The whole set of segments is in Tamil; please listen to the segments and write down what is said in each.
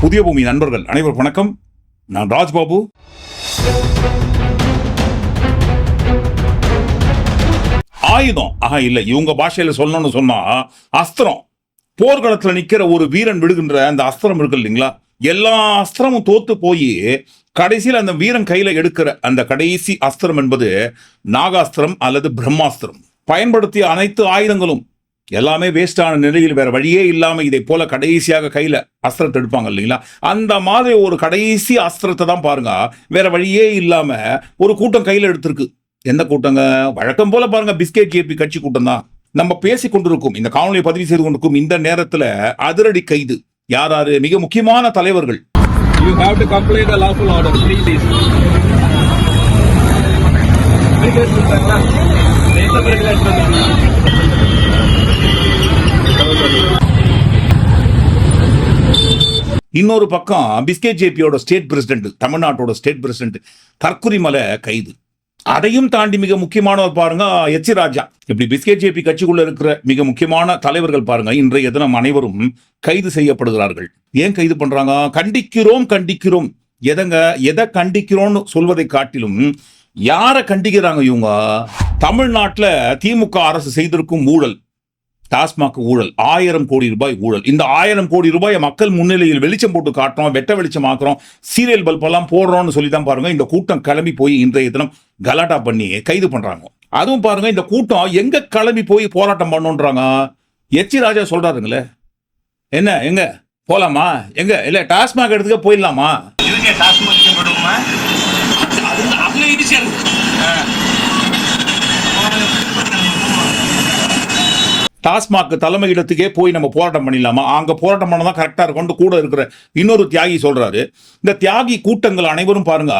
புதிய பூமி நண்பர்கள் அனைவரும் வணக்கம். நான் ராஜ்பாபு. ஆயுதம். ஆஹா இல்லை. இவங்க பாஷையில் சொல்லணும்னு சொன்னா அஸ்திரம். போர்க்களத்தில் நிற்கிற ஒரு வீரன் விடுகின்ற அந்த அஸ்திரம் இருக்கு இல்லைங்களா? எல்லா அஸ்திரமும் தோத்து போய் கடைசியில் அந்த வீரன் கையில் எடுக்கிற அந்த கடைசி அஸ்திரம் என்பது நாகாஸ்திரம் அல்லது பிரம்மாஸ்திரம். பயன்படுத்திய அனைத்து ஆயுதங்களும் எல்லாமே வேஸ்டான நிலையில் வேற வழியே இல்லாமல் இதை போல கடைசியாக கையில் அஸ்திரத்தை எடுப்பாங்க இல்லைங்களா? அந்த மாதிரி ஒரு கடைசி அஸ்திரத்தை தான் பாருங்க. வேற வழியே இல்லாமல் ஒரு கூட்டம் கையில் எடுத்திருக்கு. எந்த கூட்டங்க? வழக்கம் போல பாருங்க பிஸ்கெட் ஜேபி கட்சி கூட்டம் தான். நம்ம பேசி கொண்டிருக்கும் இந்த காணொலியை பதிவு செய்து கொண்டிருக்கும் இந்த நேரத்தில் அதிரடி கைது. யார் யாரு? மிக முக்கியமான தலைவர்கள். You have to complete the lawful order. Three. இன்னொரு பக்கம் பிஸ்கே ஜேபியோட ஸ்டேட் பிரசிடென்ட் தமிழ்நாட்டோட ஸ்டேட் பிரசிடென்ட் கற்குரிமலை கைது. அதையும் தாண்டி மிக முக்கியமானவர் பாருங்க எச். ராஜா. இப்படி பிஸ்கே ஜேபி கட்சிக்குள்ள இருக்கிற மிக முக்கியமான தலைவர்கள் பாருங்க இன்றைய தினம் அனைவரும் கைது செய்யப்படுகிறார்கள். ஏன் கைது பண்றாங்க? கண்டிக்கிறோம் கண்டிக்கிறோம். எதங்க? எதை கண்டிக்கிறோம்னு சொல்வதை காட்டிலும் யாரை கண்டிக்கிறாங்க இவங்க? தமிழ்நாட்டில் திமுக அரசு செய்திருக்கும் ஊழல். டாஸ்மாக் ஊழல் ஆயிரம் கோடி ரூபாய் ஊழல். இந்த ஆயிரம் கோடி ரூபாயை மக்கள் முன்னிலையில் வெளிச்சம் போட்டு காட்டுறோம் வெட்ட வெளிச்சம் ஆக்குறோம் சீரியல் பல்பெல்லாம் போடுறோம்னு சொல்லி தான் பாருங்க. இந்த கூட்டம் கிளம்பி போய் இன்றைய தினம் கலாட்டா பண்ணி கைது பண்றாங்க. அதுவும் பாருங்க இந்த கூட்டம் எங்க கிளம்பி போய் போராட்டம் பண்ணுன்றாங்க? எச்சி ராஜா சொல்றாருங்களே. என்ன எங்க? போலாமா? எங்க? இல்ல டாஸ்மாக் எடுத்துக்க போயிடலாமா? டாஸ்மாக் டாஸ்மாக் தலைமையிடத்துக்கே போய் நம்ம போராட்டம் பண்ணிடலாமா? அங்கே போராட்டம் பண்ண தான் கரெக்டாக இருக்கும் கூட இருக்கிற இன்னொரு தியாகி சொல்கிறாரு இந்த தியாகி கூட்டங்கள் அனைவரும் பாருங்க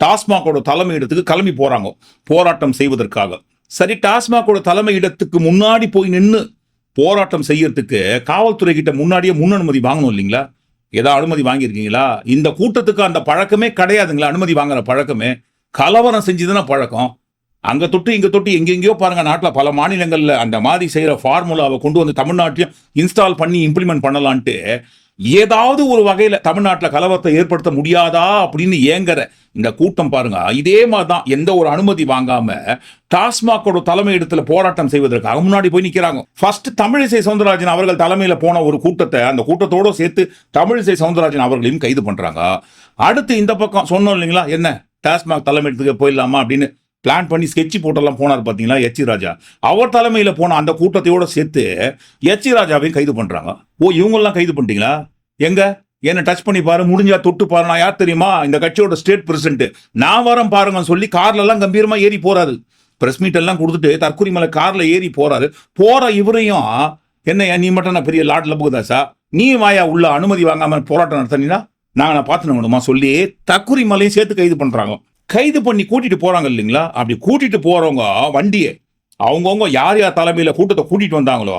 டாஸ்மாகோட தலைமையிடத்துக்கு கிளம்பி போகிறாங்க போராட்டம் செய்வதற்காக. சரி டாஸ்மாகோட தலைமையிடத்துக்கு முன்னாடி போய் நின்று போராட்டம் செய்யறதுக்கு காவல்துறை கிட்ட முன்னாடியே முன் அனுமதி வாங்கணும் இல்லைங்களா? ஏதோ அனுமதி வாங்கியிருக்கீங்களா? இந்த கூட்டத்துக்கு அந்த பழக்கமே கிடையாதுங்களா? அனுமதி வாங்குற பழக்கமே? கலவரம் செஞ்சுதானே பழக்கம்? அங்க தொட்டு இங்க தொட்டு எங்கெங்கேயோ பாருங்க நாட்டில் பல மாநிலங்களில் அந்த மாதிரி செய்யற ஃபார்முலாவை கொண்டு வந்து தமிழ்நாட்டிலையும் இன்ஸ்டால் பண்ணி இம்ப்ளிமெண்ட் பண்ணலான்ட்டு ஏதாவது ஒரு வகையில தமிழ்நாட்டில் கலவரத்தை ஏற்படுத்த முடியாதா அப்படின்னு ஏங்குற இந்த கூட்டம் பாருங்க. இதே மாதிரி தான் எந்த ஒரு அனுமதி வாங்காம டாஸ்மாகோட தலைமையிடத்தில் போராட்டம் செய்வதற்காக முன்னாடி போய் நிற்கிறாங்க ஃபர்ஸ்ட் தமிழிசை சவுந்தரராஜன் அவர்கள் தலைமையில் போன ஒரு கூட்டத்தை அந்த கூட்டத்தோட சேர்த்து தமிழிசை சவுந்தரராஜன் அவர்களையும் கைது பண்றாங்க. அடுத்து இந்த பக்கம் சொன்னோம் இல்லைங்களா? என்ன? டாஸ்மாக் தலைமையிடத்துக்கு போயிடலாமா அப்படின்னு பிளான் பண்ணி ஸ்கெட்ச் போட்டெல்லாம் போனார் பார்த்தீங்களா எச்சி ராஜா. அவர் தலைமையில் போன அந்த கூட்டத்தையோட சேர்த்து எச்சி ராஜாவையும் கைது பண்ணுறாங்க ஓ இவங்கெல்லாம் கைது பண்ணிட்டீங்களா? எங்கே? என்னை டச் பண்ணி பாரு முடிஞ்சா தொட்டு பாரு. நான் யார் தெரியுமா? இந்த கட்சியோட ஸ்டேட் பிரசிடென்ட் நான் வரேன் பாருங்கன்னு சொல்லி கார்லெல்லாம் கம்பீரமாக ஏறி போறாரு. பிரஸ் மீட் எல்லாம் கொடுத்துட்டு தற்கொலை மேலே காரில் ஏறி போறாரு. போற இவரையும் என்ன நீ மட்டும் நான் பெரிய லாட்ல புகுதாசா நீ வாயா உள்ள அனுமதி வாங்காம போராட்டம் நடத்தினா நாங்கள் நான் பார்த்துணுமா சொல்லி தக்குரி மலையும் சேர்த்து கைது பண்ணுறாங்க கைது பண்ணி கூட்டிட்டு போறாங்க இல்லைங்களா? அப்படி கூட்டிட்டு போறவங்க வண்டியை அவங்கவுங்க யார் யார் தலைமையில் கூட்டத்தை கூட்டிட்டு வந்தாங்களோ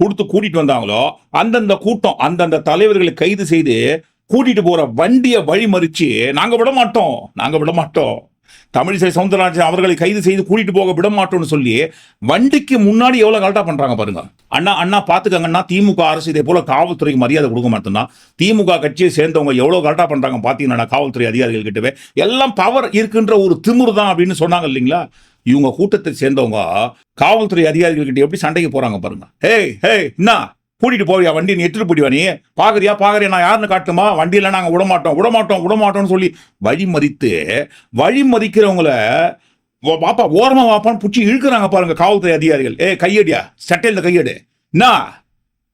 கொடுத்து கூட்டிட்டு வந்தாங்களோ அந்தந்த கூட்டம் அந்தந்த தலைவர்களை கைது செய்து கூட்டிட்டு போற வண்டியை வழிமறிச்சு நாங்க விட மாட்டோம் நாங்க விட மாட்டோம். தமிழிசை சவுந்தரராஜன் அவர்களை கைது செய்து கூட்டிட்டு போக விட மாட்டோம்னு சொல்லி வண்டிக்கு முன்னாடி எவ்வளவு கலட்டா பண்றாங்க பாருங்க. அண்ணா அண்ணா பாத்துக்கங்கன்னா திமுக அரசு இதே போல காவல்துறைக்கு மரியாதை கொடுக்க மாட்டோம்னா திமுக கட்சியை சேர்ந்தவங்க எவ்வளவு கலட்டா பண்றாங்க பாத்தீங்கன்னா காவல்துறை அதிகாரிகள் கிட்டவே எல்லாம் பவர் இருக்கின்ற ஒரு திமுரு தான் அப்படின்னு சொன்னாங்க இல்லைங்களா? இவங்க கூட்டத்தை சேர்ந்தவங்க காவல்துறை அதிகாரிகள் கிட்ட எப்படி சண்டைக்கு போறாங்க பாருங்க. ஹே ஹே என்ன கூட்டிட்டு போவியா வண்டி நீ எடுத்துட்டு போயிடுவா நீ? பாக்குறியா? பாக்குறியா? நான் யாருன்னு காட்டுமா? வண்டியில நாங்க விட மாட்டோம் விட மாட்டோம் சொல்லி வழி மதித்து வழி மதிக்கிறவங்கள வாப்பா ஓரமா வாப்பான்னு பிடிச்சி இழுக்கிறாங்க பாருங்க காவல்துறை அதிகாரிகள். ஏ கையடியா? சட்டையில கையடு. என்ன?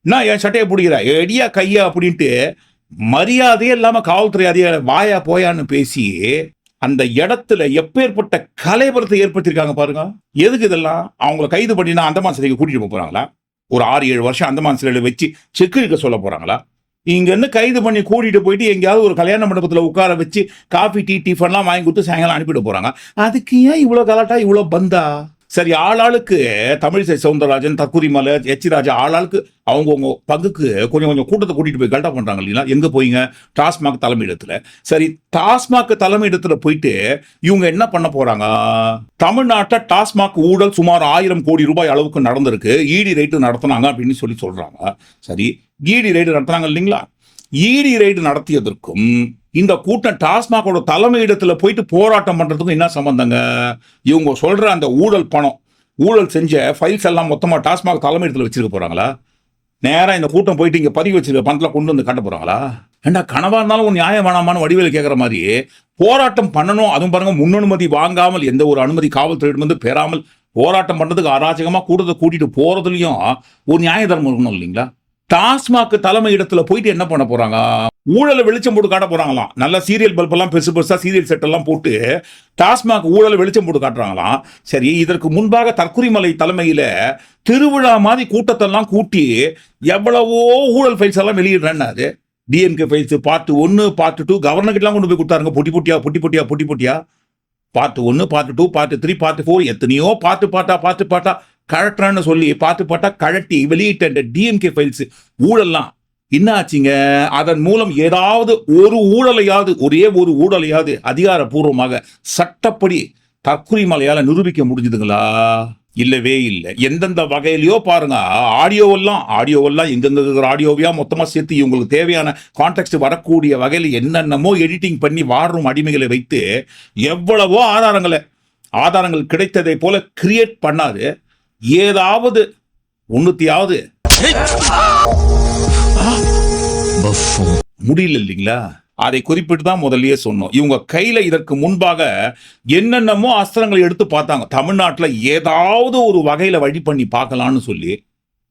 நான் என் சட்டையை பிடிக்கிற? எடியா கையா அப்படின்ட்டு மரியாதையே இல்லாம காவல்துறை அதிகாரி வாயா போயான்னு பேசி அந்த இடத்துல எப்பேற்பட்ட கலைபரத்தை ஏற்படுத்தியிருக்காங்க பாருங்க. எதுக்கு இதெல்லாம்? அவங்கள கைது பண்ணினா அந்தமான் சிலைக்கு கூட்டிட்டு போறாங்களா? ஒரு ஆறு ஏழு வருஷம் அந்தமான் சிலையில் வச்சு செக்கு இருக்க சொல்ல போகிறாங்களா இங்கேருந்து கைது பண்ணி கூட்டிட்டு போயிட்டு எங்கேயாவது ஒரு கல்யாண மண்டபத்தில் உட்கார வச்சு காஃபி டீ டிஃபன்லாம் வாங்கி கொடுத்து சாயங்காலம் அனுப்பிட்டு போகிறாங்க அதுக்கு ஏன் இவ்வளோ கலாட்டா இவ்வளோ பந்தா? சரி ஆளாளுக்கு தமிழிசை சவுந்தரராஜன் தக்குரிமலை எச் ராஜா ஆளாளுக்கு அவங்கவுங்க பங்குக்கு கொஞ்சம் கொஞ்சம் கூட்டத்தை கூட்டிட்டு போய் கல்டா பண்றாங்க இல்லைங்களா? எங்க போயிங்க டாஸ்மாக் தலைமையிடத்துல சரி டாஸ்மாக் தலைமையிடத்துல போயிட்டு இவங்க என்ன பண்ண போறாங்க? தமிழ்நாட்டை டாஸ்மாக் ஊழல் சுமார் ஆயிரம் கோடி ரூபாய் அளவுக்கு நடந்திருக்கு. ஈடி ரைட்டு நடத்தினாங்க அப்படின்னு சொல்லி சொல்றாங்க. சரி ஈடி ரைடு நடத்துனாங்க இல்லைங்களா? ஈடி ரைடு நடத்தியதற்கும் இந்த கூட்டம் டாஸ்மாகோட தலைமையிடத்துல போயிட்டு போராட்டம் பண்றதுக்கும் என்ன சம்பந்தங்க? இவங்க சொல்ற அந்த ஊழல் பணம் ஊழல் செஞ்ச ஃபைல்ஸ் எல்லாம் மொத்தமாக டாஸ்மாக் தலைமையிடத்தில் வச்சிருக்க போறாங்களா? நேராக இந்த கூட்டம் போயிட்டு இங்கே பதிவு வச்சிருக்க பணத்தில் கொண்டு வந்து காட்ட போறாங்களா? ஏண்டா கனவா இருந்தாலும் ஒரு நியாயம் வேணாமான்னு வடிவேல் கேட்குற மாதிரி போராட்டம் பண்ணணும் அதுவும் பாருங்க முன்னனுமதி வாங்காமல் எந்த ஒரு அனுமதி காவல்துறையிடம் வந்து பெறாமல் போராட்டம் பண்ணுறதுக்கு அராஜகமாக கூட்டத்தை கூட்டிகிட்டு போகிறதுலையும் ஒரு நியாய தர்மம் இருக்கணும் இல்லைங்களா? டாஸ்மாக் தலைமை இடத்துல போயிட்டு என்ன பண்ண போறாங்க? ஊழலை வெளிச்சம் போட்டு காட்ட போறாங்களாம். நல்ல சீரியல் பல்ப் எல்லாம் பெருசு பெருசா சீரியல் செட் எல்லாம் போட்டு டாஸ்மாக் ஊழலை வெளிச்சம் போட்டு காட்டுறாங்களாம். சரி இதற்கு முன்பாக தற்குறிமலை தலைமையில திருவிழா மாதிரி கூட்டத்தெல்லாம் கூட்டி எவ்வளவோ ஊழல் ஃபைல்ஸ் எல்லாம் வெளியிடுறேன்னாரு டிஎம்கே ஃபைல்ஸ் பார்ட் ஒன்று பார்ட் டூ கவர்னர்கிட்டலாம் கொண்டு போய் கொடுத்தாருங்க. பொட்டி பொட்டியா பொட்டி பொட்டியா பொட்டி பொட்டியா. பார்ட் ஒன்று part two part three part four எத்தனையோ பாட்டு பாட்டா பாட்டு பாட்டா கழட்டுறான்னு சொல்லி பார்த்து பார்த்தா கழட்டி வெளியிட்ட இந்த டிஎம்கே ஃபைல்ஸ் ஊழல்லாம். என்ன ஆச்சுங்க அதன் மூலம் ஏதாவது ஒரு ஊழலையாவது ஒரே ஒரு ஊழலையாவது அதிகாரப்பூர்வமாக சட்டப்படி தற்குறிமலையால நிரூபிக்க முடிஞ்சுதுங்களா? இல்லவே இல்லை. எந்தெந்த வகையிலையோ பாருங்க. ஆடியோவெல்லாம் ஆடியோவெல்லாம் எங்கெங்க இருக்கிற ஆடியோவையா மொத்தமாக சேர்த்து இவங்களுக்கு தேவையான கான்டெக்ட் வரக்கூடிய வகையில் என்னென்னமோ எடிட்டிங் பண்ணி வாடுறும் அடிமைகளை வைத்து எவ்வளவோ ஆதாரங்களை ஆதாரங்கள் கிடைத்ததை போல கிரியேட் பண்ணாது ஏதாவது ஒன்னுத்தியாவது முடியல இல்லைங்களா? அதை குறிப்பிட்டு தான் முதல்லயே சொன்னோம். இவங்க கையில இதற்கு முன்பாக என்னென்னமோ அஸ்திரங்களை எடுத்து பார்த்தாங்க. தமிழ்நாட்டில் ஏதாவது ஒரு வகையில வழி பண்ணி பார்க்கலாம்னு சொல்லி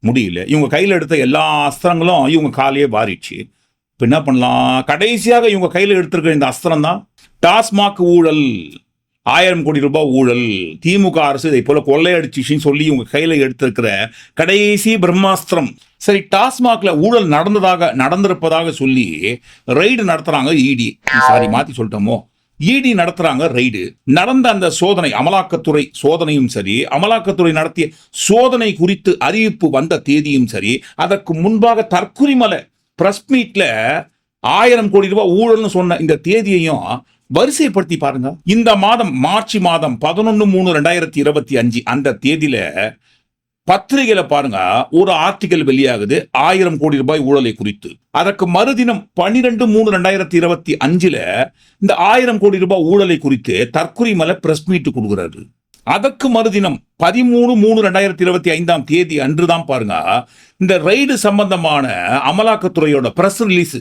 முடியல. இவங்க கையில எடுத்த எல்லா அஸ்திரங்களும் இவங்க காலையே பாரிச்சு இப்போ என்ன பண்ணலாம்? கடைசியாக இவங்க கையில எடுத்திருக்கிற இந்த அஸ்திரம் தான் டாஸ்மாக் ஊழல். ஆயிரம் கோடி ரூபாய் ஊழல். திமுக அரசு இதை போல கொள்ளையடிச்சிச்சின்னு சொல்லி இவங்க கையில எடுத்திருக்கிற கடைசி பிரம்மாஸ்திரம். சரி டாஸ்மாக்ல ஊழல் நடந்ததாக நடந்திருப்பதாக சொல்லி ரைடு நடத்துறாங்க இடி. சாரி மாத்தி சொல்லிட்டோமோ. இடி நடத்துறாங்க ரைடு நடந்த அந்த சோதனை அமலாக்கத்துறை சோதனையும் சரி அமலாக்கத்துறை நடத்திய சோதனை குறித்து அறிவிப்பு வந்த தேதியும் சரி அதற்கு முன்பாக தற்குறிமலை பிரஸ் மீட்ல ஆயிரம் கோடி ரூபாய் ஊழல்னு சொன்ன இந்த தேதியையும் வரிசைப்படுத்தி பாருங்க. இந்த மாதம் மார்ச் மாதம் பதினொன்னு மூணு ரெண்டாயிரத்தி இருபத்தி அஞ்சு அந்த தேதியில பத்திரிகையில பாருங்க ஒரு ஆர்டிகல் வெளியாகுது. ஆயிரம் கோடி ரூபாய் ஊழலை குறித்து. அதற்கு மறுதினம் பனிரெண்டு மூணு ரெண்டாயிரத்தி இருபத்தி அஞ்சுல இந்த ஆயிரம் கோடி ரூபாய் ஊழலை குறித்து தற்குறிமலை பிரஸ் மீட்டு கொடுக்கிறாரு. அதற்கு மறுதினம் பதிமூணு மூணு ரெண்டாயிரத்தி இருபத்தி ஐந்தாம் தேதி அன்றுதான் பாருங்க இந்த ரைடு சம்பந்தமான அமலாக்கத்துறையோட பிரஸ் ரிலீஸ்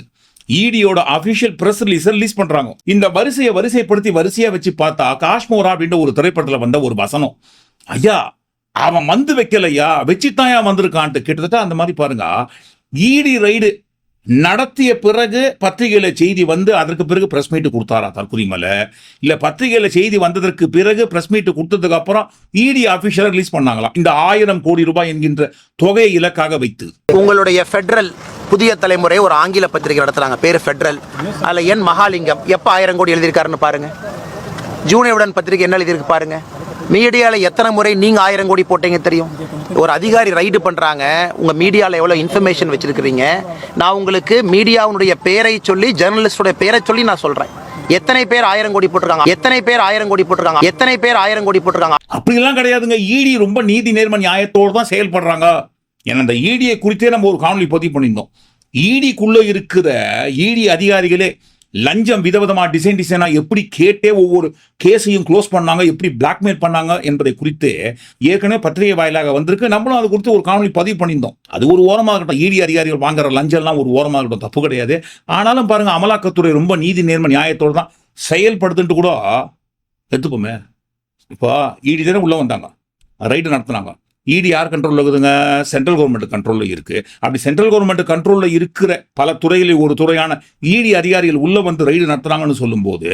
இடியோட அபிஷியல் பிரஸ் ரிலீஸ் ரிலீஸ் பண்றாங்க. இந்த வரிசையை வரிசைப்படுத்தி வரிசையா வச்சு பார்த்தா காஷ்மோரா அப்படின்ற ஒரு திரைப்படத்துல வந்த ஒரு வசனம். ஐயா அவன் வந்து வைக்கலையா? வச்சுத்தான் வந்திருக்கான்ட்டு. கிட்டத்தட்ட அந்த மாதிரி பாருங்க. இடி ரைடு நடத்திய பிறகு பத்திரிகையில செய்தி வந்து அதற்கு பிறகு பிரஸ் மீட் கொடுத்தாரா தற்குறிமலை இல்ல பத்திரிகையில செய்தி வந்ததற்கு பிறகு பிரஸ் மீட் கொடுத்ததுக்கு அப்புறம் இடி அபிஷியலா ரிலீஸ் பண்ணாங்களாம் இந்த ஆயிரம் கோடி ரூபாய் என்கின்ற தொகையை இலக்காக வைத்து. உங்களுடைய ஃபெடரல் புதிய தலைமுறை ஒரு ஆங்கில பத்திரிகை நடத்துறாங்க. பேர் ஃபெடரல் அதில் என் மகாலிங்கம் எப்போ ஆயிரம் கோடி எழுதியிருக்காருன்னு பாருங்க. ஜூனியருடன் பத்திரிகை என்ன எழுதியிருக்கு பாருங்க. மீடியாவில் எத்தனை முறை நீங்கள் ஆயிரம் கோடி போட்டீங்க தெரியும்? ஒரு அதிகாரி ரைடு பண்ணுறாங்க உங்கள் மீடியாவில் எவ்வளோ இன்ஃபர்மேஷன் வச்சுருக்கிறீங்க? நான் உங்களுக்கு மீடியாவுடைய பேரை சொல்லி ஜேர்னலிஸ்டோட பேரை சொல்லி நான் சொல்கிறேன் எத்தனை பேர் ஆயிரம் கோடி போட்டிருக்காங்க? எத்தனை பேர் ஆயிரம் கோடி போட்டிருக்காங்க? எத்தனை பேர் ஆயிரம் கோடி போட்டிருக்காங்க? அப்படிலாம் கிடையாதுங்க. இடி ரொம்ப நீதி நேர்ம நியாயத்தோடு தான் செயல்படுறாங்க. ஏன்னா இந்த இடியை குறித்தே நம்ம ஒரு காணொலி பதிவு பண்ணியிருந்தோம். இடிக்குள்ளே இருக்கிற இடி அதிகாரிகளே லஞ்சம் விதவிதமா டிசைன் டிசைனா எப்படி கேட்டே ஒவ்வொரு கேஸையும் க்ளோஸ் பண்ணாங்க எப்படி பிளாக்மெயில் பண்ணாங்க என்பதை குறித்து ஏற்கனவே பத்திரிகை வாயிலாக வந்திருக்கு. நம்மளும் அது குறித்து ஒரு காணொலி பதிவு பண்ணியிருந்தோம். அது ஒரு ஓரமாக இருக்கட்டும். இடி அதிகாரிகள் வாங்குற லஞ்சம்லாம் ஒரு ஓரமாக இருக்கட்டும். தப்பு கிடையாது. ஆனாலும் பாருங்க அமலாக்கத்துறை ரொம்ப நீதி நேர்ம நியாயத்தோடு தான் செயல்படுதுன்ட்டு கூட எடுத்துப்போமே இப்போ இடி தானே உள்ளே வந்தாங்க. ரைடு நடத்துனாங்க. இடி யார் கண்ட்ரோலில் இருக்குதுங்க. சென்ட்ரல் கவர்மெண்ட் கண்ட்ரோலில் இருக்குது அப்படி சென்ட்ரல் கவர்மெண்ட் கண்ட்ரோலில் இருக்கிற பல துறைகளில் ஒரு துறையான இடி அதிகாரிகள் உள்ளே வந்து ரைடு நடத்துகிறாங்கன்னு சொல்லும்போது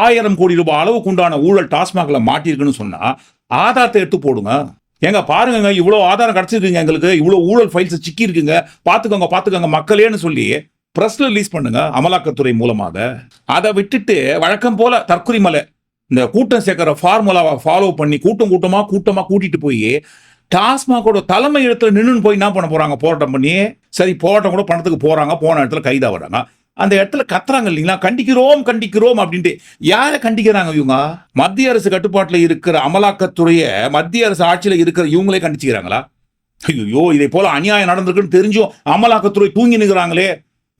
ஆயிரம் கோடி ரூபாய் அளவுக்கு உண்டான ஊழல் டாஸ்மாகில் மாட்டியிருக்குன்னு சொன்னால் ஆதாரத்தை எடுத்து போடுங்க. ஏங்க பாருங்க இவ்வளோ ஆதாரம் கிடச்சிருக்குங்க எங்களுக்கு. இவ்வளோ ஊழல் ஃபைல்ஸ் சிக்கி இருக்குங்க பார்த்துக்கோங்க பார்த்துக்கோங்க மக்களேன்னு சொல்லி பிரஸ்ல ரிலீஸ் பண்ணுங்க அமலாக்கத்துறை மூலமாக. அதை விட்டுட்டு வழக்கம் போல தற்குறிமலை இந்த கூட்டம் சேர்க்கிற ஃபார்முலாவை ஃபாலோ பண்ணி கூட்டம் கூட்டமாக கூட்டமாக கூட்டிட்டு போய் டாஸ்மாகோட தலைமை இடத்துல நின்று போய் என்ன பண்ண போறாங்க? போராட்டம் பண்ணி சரி போராட்டம் கூட பணத்துக்கு போறாங்க போன இடத்துல கைதா அந்த இடத்துல கத்துறாங்க இல்லைங்களா? கண்டிக்கிறோம் கண்டிக்கிறோம் அப்படின்ட்டு. யாரை கண்டிக்கிறாங்க இவங்க? மத்திய அரசு கட்டுப்பாட்டில் இருக்கிற அமலாக்கத்துறையை மத்திய அரசு ஆட்சியில் இருக்கிற இவங்களே கண்டிச்சுக்கிறாங்களா? ஐயோ இதை போல அநியாயம் நடந்திருக்குன்னு தெரிஞ்சும் அமலாக்கத்துறை தூங்கி நிற்கிறாங்களே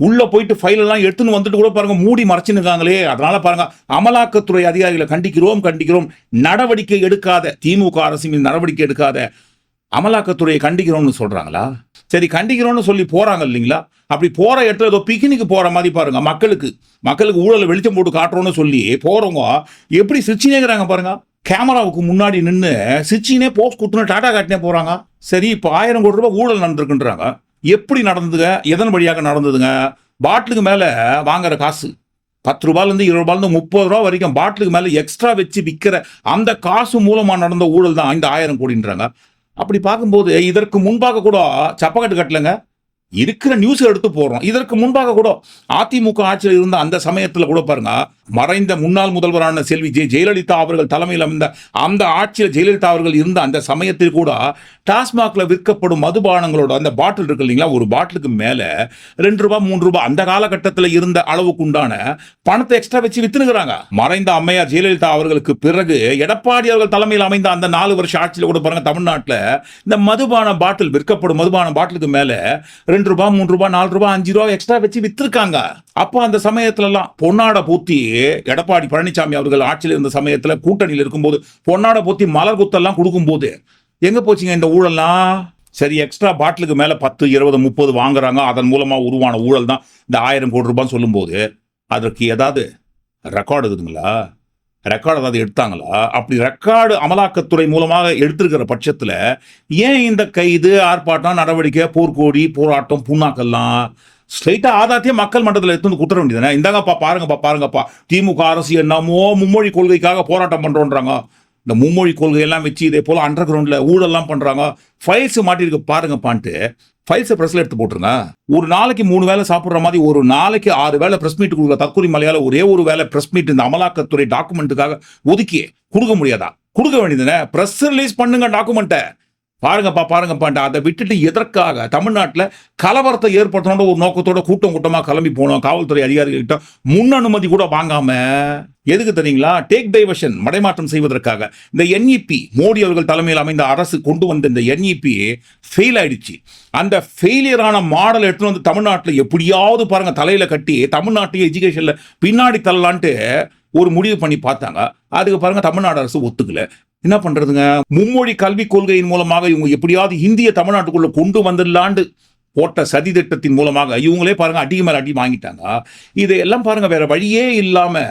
உள்ள போயிட்டு ஃபைல் எல்லாம் எடுத்துன்னு வந்துட்டு கூட பாருங்க மூடி மறைச்சுனுக்காங்களே அதனால பாருங்க அமலாக்கத்துறை அதிகாரிகளை கண்டிக்கிறோம் கண்டிக்கிறோம். நடவடிக்கை எடுக்காத திமுக அரசு மீது நடவடிக்கை எடுக்காத அமலாக்கத்துறையை கண்டிக்கிறோம்னு சொல்றாங்களா? சரி கண்டிக்கிறோம்னு சொல்லி போறாங்க இல்லைங்களா? அப்படி போற இடத்துல ஏதோ பிக்னிக் போற மாதிரி பாருங்க மக்களுக்கு. மக்களுக்கு ஊழலை வெளிச்சம் போட்டு காட்டுறோம்னு சொல்லி போறவங்க எப்படி சிரிச்சினேங்கிறாங்க பாருங்க. கேமராவுக்கு முன்னாடி நின்று சிரிச்சினே போஸ்ட் கொடுத்துன்னு டாடா காட்டினே போறாங்க. சரி இப்போ ஆயிரம் கோடி ரூபாய் ஊழல் நடந்திருக்குன்றாங்க. எப்படி நடந்ததுங்க? எதன் வழியாக நடந்ததுங்க? பாட்டிலுக்கு மேலே வாங்குற காசு. பத்து ரூபாயிலேருந்து இருபது ரூபாயிலேருந்து முப்பது ரூபா வரைக்கும் பாட்டிலுக்கு மேலே எக்ஸ்ட்ரா வச்சு விற்கிற அந்த காசு மூலமாக நடந்த ஊழல் தான் இந்த ஆயிரம் கோடின்றாங்க. அப்படி பார்க்கும்போது இதற்கு முன்பாக கூட சப்பக்கட்டு கட்டலைங்க. இருக்கிற நியூஸ் எடுத்து போடுறோம். இதற்கு முன்பாக கூட அதிமுக ஆட்சியில் இருந்த அந்த சமயத்தில் கூட பாருங்கள் மறைந்த முன்னாள் முதல்வரான செல்வி ஜெ ஜெயலலிதா அவர்கள் தலைமையில் அமைந்த அந்த ஆட்சியில் ஜெயலலிதா அவர்கள் இருந்த அந்த சமயத்தில் கூட டாஸ்மாகில் விற்கப்படும் மதுபானங்களோட அந்த பாட்டில் இருக்கு இல்லைங்களா? ஒரு பாட்டிலுக்கு மேலே ரெண்டு ரூபாய் மூன்று ரூபாய் அந்த காலகட்டத்தில் இருந்த அளவுக்கு உண்டான பணத்தை எக்ஸ்ட்ரா வச்சு வித்துனுக்குறாங்க. மறைந்த அம்மையார் ஜெயலலிதா அவர்களுக்கு பிறகு எடப்பாடி அவர்கள் தலைமையில் அமைந்த அந்த நாலு வருஷம் ஆட்சியில் கூட பாருங்க தமிழ்நாட்டில் இந்த மதுபான பாட்டில் விற்கப்படும் மதுபான பாட்டிலுக்கு மேலே ரெண்டு ரூபாய் மூணு ரூபாய் நாலு ரூபாய் அஞ்சு ரூபாய் எக்ஸ்ட்ரா வச்சு வித்துருக்காங்க. அப்போ அந்த சமயத்துலலாம் பொன்னாட பூத்தி எடப்பாடி பழனிசாமி அவர்கள் ஆட்சியில் இருந்த சமயத்தில் கூட்டணியில் இருக்கும்போது பொன்னாட பொத்தி மலர் குத்தெல்லாம் கொடுக்கும்போது எங்கே போச்சுங்க இந்த ஊழல்லாம்? சரி எக்ஸ்ட்ரா பாட்டிலுக்கு மேலே பத்து இருபது முப்பது வாங்குறாங்க. அதன் மூலமாக உருவான ஊழல் தான் இந்த ஆயிரம் கோடி ரூபான்னு சொல்லும்போது அதற்கு ஏதாவது ரெக்கார்டு இருக்குதுங்களா? ரெக்கார்டு ஏதாவது எடுத்தாங்களா? அப்படி ரெக்கார்டு அமலாக்கத்துறை மூலமாக எடுத்திருக்கிற பட்சத்தில் ஏன் இந்த கைது ஆர்ப்பாட்டம் நடவடிக்கை போர்க்கோடி போராட்டம் புண்ணாக்கெல்லாம் ஸ்ட்ரைட்டாக ஆதாரத்தையே மக்கள் மன்றத்தில் எடுத்து வந்து குத்துற வேண்டியதானே இந்தாங்கப்பா பாருங்கப்பா பாருங்கப்பா திமுக அரசு என்னமோ மும்மொழி கொள்கைக்காக போராட்டம் பண்ணுறோன்றாங்க இந்த மும்மொழி கொள்கையெல்லாம் வச்சு இதே போல் அண்டர் கிரவுண்டில் ஊழல்லாம் பண்ணுறாங்க ஃபைல்ஸ் மாட்டிருக்கு பாருங்கப்பான்ட்டு ஃபைல்ஸை ப்ரெஸ்ல எடுத்து போட்டுருங்க ஒரு நாளைக்கு மூணு வேளை சாப்பிட்ற மாதிரி ஒரு நாளைக்கு ஆறு வேலை ப்ரெஸ் மீட் கொடுக்குற தற்கொலை மலையால ஒரே ஒரு வேளை ப்ரெஸ் மீட் இந்த அமலாக்கத்துறை டாக்குமெண்ட்டுக்காக ஒதுக்கி கொடுக்க முடியாதா? கொடுக்க வேண்டியதுதானே? ப்ரெஸ் ரிலீஸ் பண்ணுங்க டாக்குமெண்ட்டை பாருங்கப்பா பாருங்கப்பான்ட்டு அதை விட்டுட்டு எதற்காக? தமிழ்நாட்டில் கலவரத்தை ஏற்படுத்தணுன்ற ஒரு நோக்கத்தோட கூட்டம் கூட்டமாக கிளம்பி போனோம். காவல்துறை அதிகாரிகள்கிட்ட முன் அனுமதி கூட வாங்காம. எதுக்கு தெரியுங்களா? டேக் டைவர்ஷன் மடைமாற்றம் செய்வதற்காக. இந்த என்இபி மோடி அவர்கள் தலைமையில் அமைந்த அரசு கொண்டு வந்த இந்த என்இபி ஃபெயில் ஆயிடுச்சு. அந்த ஃபெயிலியரான மாடல் எடுத்துன்னு வந்து தமிழ்நாட்டில் எப்படியாவது பாருங்க தலையில கட்டி தமிழ்நாட்டையே எஜுகேஷனில் பின்னாடி தள்ளலான்ட்டு ஒரு முடிவு பண்ணி பார்த்தாங்க. அதுக்கு பாருங்க தமிழ்நாடு அரசு ஒத்துக்கல. என்ன பண்றதுங்க? மும்மொழி கல்விக் கொள்கையின் மூலமாக இவங்க எப்படியாவது இந்திய தமிழ்நாட்டுக்குள்ள கொண்டு வந்துடலாண்டு போட்ட சதி திட்டத்தின் மூலமாக இவங்களே பாருங்க அடி மேல அடி வாங்கிட்டாங்க. இதையெல்லாம் பாருங்க வேற வழியே இல்லாம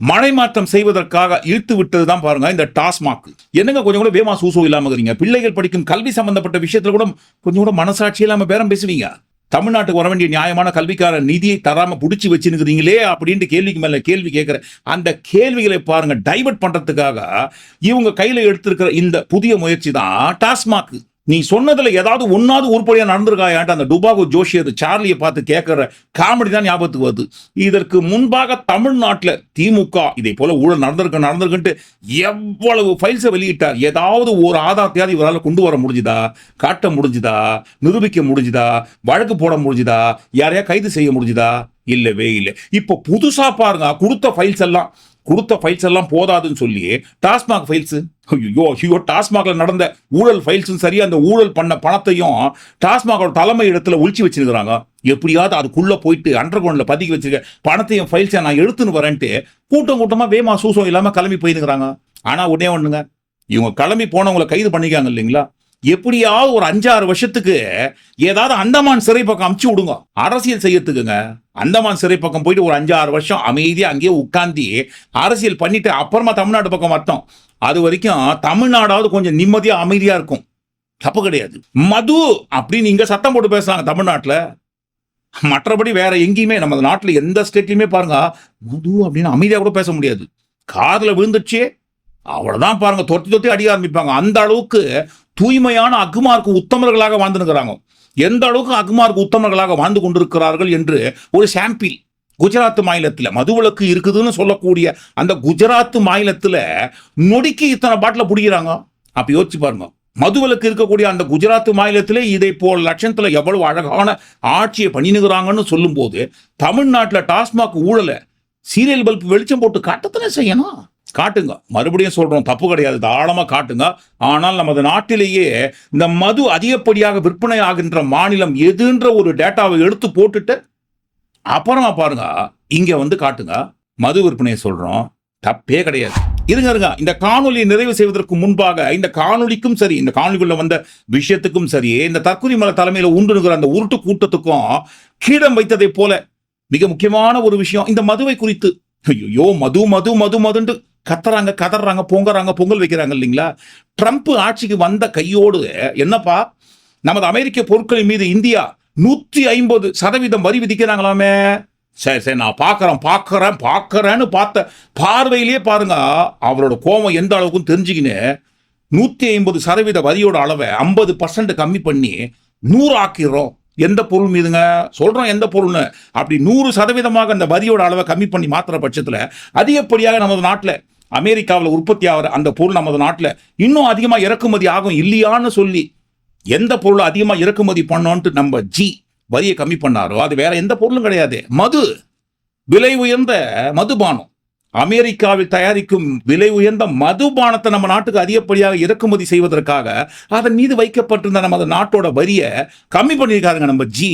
மழை மாற்றம் செய்வதற்காக இழுத்து விட்டது தான் பாருங்க இந்த டாஸ்மாக். என்னங்க கொஞ்சம் கூட வேமா சூசோ இல்லாம இருக்கிறீங்க? பிள்ளைகள் படிக்கும் கல்வி சம்பந்தப்பட்ட விஷயத்துல கூட கொஞ்சம் கூட மனசாட்சி இல்லாம பேரம் பேசுவீங்க. தமிழ்நாட்டுக்கு வர வேண்டிய நியாயமான கல்விக்கார நிதியை தராம பிடிச்சி வச்சுருக்கிறீங்களே அப்படின்ட்டு கேள்விக்கு மேல கேள்வி கேட்கிற அந்த கேள்விகளை பாருங்க டைவர்ட் பண்றதுக்காக இவங்க கையில எடுத்திருக்கிற இந்த புதிய முயற்சி தான் டாஸ்மாக். நீ சொன்னதுல ஏதாவது ஒன்னாவது உருப்படியா நடந்திருக்காயான்ட்டு அந்த டுபாகோ அது சார்லியை பார்த்து கேட்கிற காமெடி தான் ஞாபகத்துக்கு வருது. இதற்கு முன்பாக தமிழ்நாட்டில் திமுக இதை போல ஊழல் நடந்திருக்கு நடந்திருக்குன்ட்டு எவ்வளவு ஃபைல்ஸை வெளியிட்டார் ஏதாவது ஒரு ஆதாரத்தையாவது இவரால் கொண்டு வர முடிஞ்சுதா? காட்ட முடிஞ்சுதா? நிரூபிக்க முடிஞ்சுதா? வழக்கு போட முடிஞ்சுதா? யாரையா கைது செய்ய முடிஞ்சுதா? இல்லவே இல்லை. இப்போ புதுசா பாருங்க கொடுத்த ஃபைல்ஸ் எல்லாம் கொடுத்த ஃபைல்ஸ் எல்லாம் போதாதுன்னு சொல்லி டாஸ்மாக் ஃபைல்ஸு ஐயோ ஐயோ டாஸ்மாகில் நடந்த ஊழல் ஃபைல்ஸும் சரி அந்த ஊழல் பண்ண பணத்தையும் டாஸ்மாகோட தலைமை இடத்துல ஒழிச்சு வச்சிருக்கிறாங்க. எப்படியாவது அதுக்குள்ளே போயிட்டு அண்டர் கிரவுண்டில் பதுக்கி வச்சிருக்க பணத்தையும் ஃபைல்ஸை நான் எடுத்துன்னு வரேன்ட்டு கூட்டம் கூட்டமாக வேமா சூசம் இல்லாமல் கிளம்பி போயிருக்கிறாங்க. ஆனால் உடனே ஒன்றுங்க இவங்க கிளம்பி போனவங்களை கைது பண்ணிக்காங்க இல்லைங்களா? எப்படியாவது ஒரு அஞ்சாறு வருஷத்துக்கு ஏதாவது அந்தமான் சிறை பக்கம் அமுச்சு விடுங்க. அரசியல் செய்யறதுக்குங்க. அந்தமான் சிறை பக்கம் போயிட்டு ஒரு அஞ்சாறு வருஷம் அமைதியா அங்கேயே உட்காந்து அரசியல் பண்ணிட்டு அப்புறமா தமிழ்நாட்டு பக்கம் வரட்டும். அது வரைக்கும் தமிழ்நாடாவது கொஞ்சம் நிம்மதியா அமைதியா இருக்கும். தப்பு கிடையாது. மது அப்படின்னு இங்க சத்தம் போட்டு பேசுறாங்க தமிழ்நாட்டில். மற்றபடி வேற எங்கேயுமே நம்ம நாட்டில் எந்த ஸ்டேட்லையுமே பாருங்க மது அப்படின்னு அமைதியாக கூட பேச முடியாது. காதில் விழுந்துச்சு அவ்வளோதான் பாருங்கள் தொட்டி தொட்டி அடிக்க ஆரம்பிப்பாங்க. அந்த அளவுக்கு தூய்மையான அக்குமார்க்கு உத்தமர்களாக வாழ்ந்துருக்கிறாங்க. எந்த அளவுக்கு அக்குமார்க்கு உத்தமர்களாக வாழ்ந்து கொண்டிருக்கிறார்கள் என்று ஒரு சாம்பிள் குஜராத் மாநிலத்தில் மதுவிலக்கு இருக்குதுன்னு சொல்லக்கூடிய அந்த குஜராத் மாநிலத்தில் நொடிக்கு இத்தனை பாட்டில் பிடிக்கிறாங்க? அப்போ யோசிச்சு பாருங்க. மதுவிலக்கு இருக்கக்கூடிய அந்த குஜராத் மாநிலத்திலே இதை போல் லட்சத்தில் எவ்வளவு அழகான ஆட்சியை பண்ணினுகிறாங்கன்னு சொல்லும்போது தமிழ்நாட்டில் டாஸ்மாக் ஊழலை சீரியல் பல்ப் வெளிச்சம் போட்டு காட்டத்தானே செய்யணும்? காட்டுங்க. மறுபடியும் சொல்றோம் தப்பு கிடையாது தாராளமாக காட்டுங்க. ஆனால் நமது நாட்டிலேயே இந்த மது அதிகப்படியாக விற்பனை ஆகின்ற மாநிலம் எதுன்ற ஒரு டேட்டாவை எடுத்து போட்டுட்டு அப்புறமா பாருங்க இங்க வந்து காட்டுங்க. மது விற்பனையை சொல்றோம் தப்பே கிடையாது. இருங்க இருங்க இந்த காணொலியை நிறைவு செய்வதற்கு முன்பாக இந்த காணொளிக்கும் சரி இந்த காணொலிக்குள்ள வந்த விஷயத்துக்கும் சரி இந்த தற்கொலை மலை தலைமையில் உண்டுனுகிற அந்த உருட்டு கூட்டத்துக்கும் கீழம் வைத்ததை போல மிக முக்கியமான ஒரு விஷயம் இந்த மதுவை குறித்து. ஐயோ மது மது மது மதுண்டு. கத்துறாங்க கதறாங்க பொங்கறாங்க பொங்கல் வைக்கிறாங்க இல்லைங்களா? ட்ரம்ப் ஆட்சிக்கு வந்த கையோடு என்னப்பா? நமது அமெரிக்க பொருட்களின் மீது இந்தியா நூற்றி ஐம்பது சதவீதம் வரி விதிக்கிறாங்களாமே. சரி சரி நான் பார்க்குறேன் பார்க்குறேன் பார்க்கறேன்னு பார்த்த பார்வையிலேயே பாருங்க அவரோட கோபம் எந்த அளவுக்கும் தெரிஞ்சுக்கின்னு நூற்றி ஐம்பது சதவீத வரியோட அளவை ஐம்பது பர்சன்ட் கம்மி பண்ணி நூறு ஆக்கிடுறோம். எந்த பொருள் மீதுங்க? சொல்கிறோம் எந்த பொருள்னு. அப்படி நூறு சதவீதமாக அந்த வரியோட அளவை கம்மி பண்ணி மாத்துற பட்சத்தில் அதிகப்படியாக நமது நாட்டில் அமெரிக்காவில் உற்பத்தி ஆகிற அந்த பொருள் நமது நாட்டில் இன்னும் அதிகமாக இறக்குமதி ஆகும் இல்லையான்னு சொல்லி எந்த பொருளை அதிகமாக இறக்குமதி பண்ணோன்ட்டு நம்ம ஜி வரியை கம்மி பண்ணாரோ? அது வேற எந்த பொருளும் கிடையாது. மது. விலை உயர்ந்த மதுபானம். அமெரிக்காவில் தயாரிக்கும் விலை உயர்ந்த மதுபானத்தை நம்ம நாட்டுக்கு அதிகப்படியாக இறக்குமதி செய்வதற்காக அதன் மீது வைக்கப்பட்டிருந்த நமது நாட்டோட வரியை கம்மி பண்ணியிருக்காருங்க நம்ம ஜி.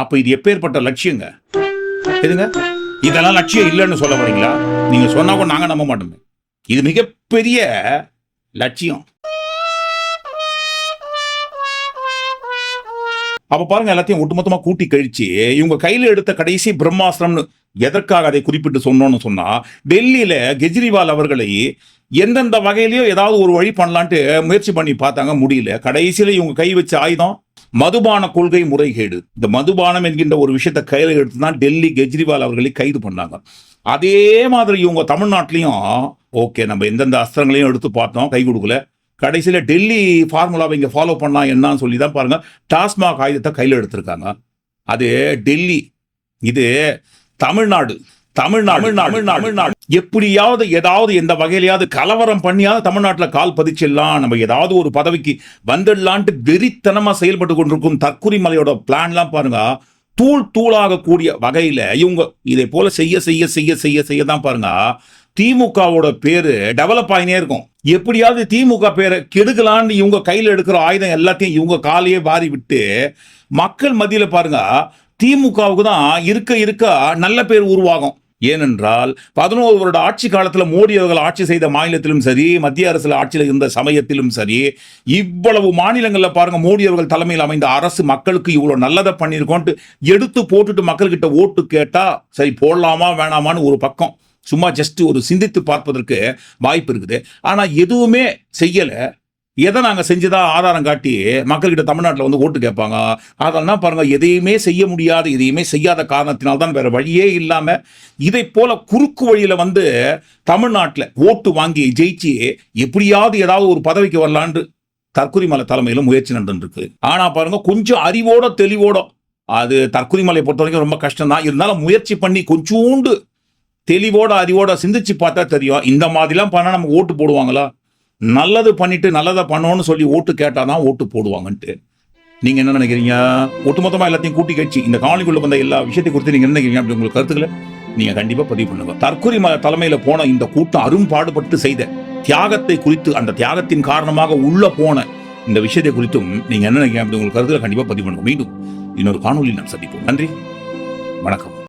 அப்ப இது எப்பேற்பட்ட லட்சியங்க? எதுங்க இதெல்லாம் லட்சியம் இல்லைன்னு சொல்ல வரீங்களா நீங்க சொன்னா கூட நாங்க நம்ப மாட்டோமே. இது மிகப்பெரிய லட்சியம். அப்ப பாருங்க எல்லாத்தையும் ஒட்டுமொத்தமா கூட்டி கழிச்சு இவங்க கையில எடுத்த கடைசி பிரம்மாஸ்திரம்னு எதற்காக அதை குறிப்பிட்டு சொன்னோம்னு சொன்னா டெல்லியில கெஜ்ரிவால் அவர்களை எந்தெந்த வகையிலயோ ஏதாவது ஒரு வழி பண்ணலான்ட்டு முயற்சி பண்ணி பார்த்தாங்க முடியல. கடைசியில இவங்க கை வச்ச ஆயுதம் மதுபான கொள்கை முறைகேடு. இந்த மதுபானம் என்கின்ற ஒரு விஷயத்தை கையில எடுத்து தான் டெல்லி கெஜ்ரிவால் அவர்களை கைது பண்ணாங்க. அதே மாதிரி இவங்க தமிழ்நாட்டிலையும் ஓகே நம்ம எந்தெந்த அஸ்திரங்களையும் எடுத்து பார்த்தோம் கை கொடுக்கல. கடைசியில் டெல்லி ஃபார்முலாவை இங்கே ஃபாலோ பண்ணால் என்னன்னு சொல்லி தான் பாருங்கள் டாஸ்மாக் ஆயுதத்தை கையில் எடுத்திருக்காங்க. அது டெல்லி இது தமிழ்நாடு தமிழ்நாடு தமிழ்நாடு தமிழ்நாடு. எப்படியாவது ஏதாவது எந்த வகையிலையாவது கலவரம் பண்ணியாவது தமிழ்நாட்டில் கால் பதிச்சிடலாம். நம்ம ஏதாவது ஒரு பதவிக்கு வந்துடலான்ட்டு வெறித்தனமாக செயல்பட்டு கொண்டிருக்கும் தற்குறி மலையோட பிளான்லாம் பாருங்கள் தூள் தூளாகக்கூடிய வகையில் இவங்க இதை போல செய்ய செய்ய செய்ய செய்ய செய்ய தான் பாருங்க. திமுகவோட பேரு டெவலப் ஆகினே இருக்கும். எப்படியாவது திமுக பேரை கெடுக்கலான்னு இவங்க கையில் எடுக்கிற ஆயுதம் எல்லாத்தையும் இவங்க காலையே வாரி விட்டு மக்கள் மத்தியில் பாருங்க திமுகவுக்கு தான் இருக்க இருக்க நல்ல பேர் உருவாகும். ஏனென்றால் பதினோரு வருட ஆட்சி காலத்தில் மோடி அவர்கள் ஆட்சி செய்த மாநிலத்திலும் சரி மத்திய அரசில் ஆட்சியில் இருந்த சமயத்திலும் சரி இவ்வளவு மாநிலங்களில் பாருங்க மோடி அவர்கள் தலைமையில் அமைந்த அரசு மக்களுக்கு இவ்வளோ நல்லதை பண்ணியிருக்கோன்ட்டு எடுத்து போட்டுட்டு மக்கள்கிட்ட ஓட்டு கேட்டால் சரி போடலாமா வேணாமான்னு ஒரு பக்கம். சும்மா ஜஸ்ட் ஒரு சிந்தித்து பார்ப்பதற்கு வாய்ப்பு இருக்குது. ஆனால் எதுவுமே செய்யலை. எதை நாங்கள் செஞ்சுதான் ஆதாரம் காட்டி மக்கள்கிட்ட தமிழ்நாட்டில் வந்து ஓட்டு கேட்பாங்க? அதெல்லாம் பாருங்கள் எதையுமே செய்ய முடியாது எதையுமே செய்யாத காரணத்தினால் தான் வேறு வழியே இல்லாமல் இதை போல குறுக்கு வழியில் வந்து தமிழ்நாட்டில் ஓட்டு வாங்கி ஜெயிச்சு எப்படியாவது ஏதாவது ஒரு பதவிக்கு வரலான்னு தற்குறிமலை தலைமையில் முயற்சி நடந்துருக்கு ஆனால் பாருங்க கொஞ்சம் அறிவோட தெளிவோட அது தற்குறிமலை பொறுத்த வரைக்கும் ரொம்ப கஷ்டம் தான் இருந்தாலும் முயற்சி பண்ணி கொஞ்சோண்டு தெளிவோட அறிவோட சிந்திச்சு பார்த்தா தெரியும். இந்த மாதிரிலாம் பண்ணால் நம்ம ஓட்டு போடுவாங்களா? நல்லது பண்ணிட்டு நல்லதை பண்ணோன்னு சொல்லி ஓட்டு கேட்டால் தான் ஓட்டு போடுவாங்கன்ட்டு. நீங்கள் என்ன நினைக்கிறீங்க? ஒட்டுமொத்தமாக எல்லாத்தையும் கூட்டி கட்சி இந்த காலனிக்குள்ளே வந்த எல்லா விஷயத்தை குறித்து நீங்கள் என்ன நினைக்கிறீங்க அப்படி உங்களுக்கு கருத்துக்களை? நீங்கள் கண்டிப்பாக பதிவு பண்ணுங்க. தற்கொலை ம- தலைமையில் போன இந்த கூட்டம் அரும்பாடுபட்டு செய்த தியாகத்தை குறித்து அந்த தியாகத்தின் காரணமாக உள்ளே போன இந்த விஷயத்தை குறித்தும் நீங்கள் என்ன நினைக்கிறீங்க அப்படி உங்களுக்கு கருத்துக்களை கண்டிப்பாக பதிவு பண்ணுங்க. மீண்டும் இன்னொரு காணொலியில் நாம் சந்திப்போம். நன்றி. வணக்கம்.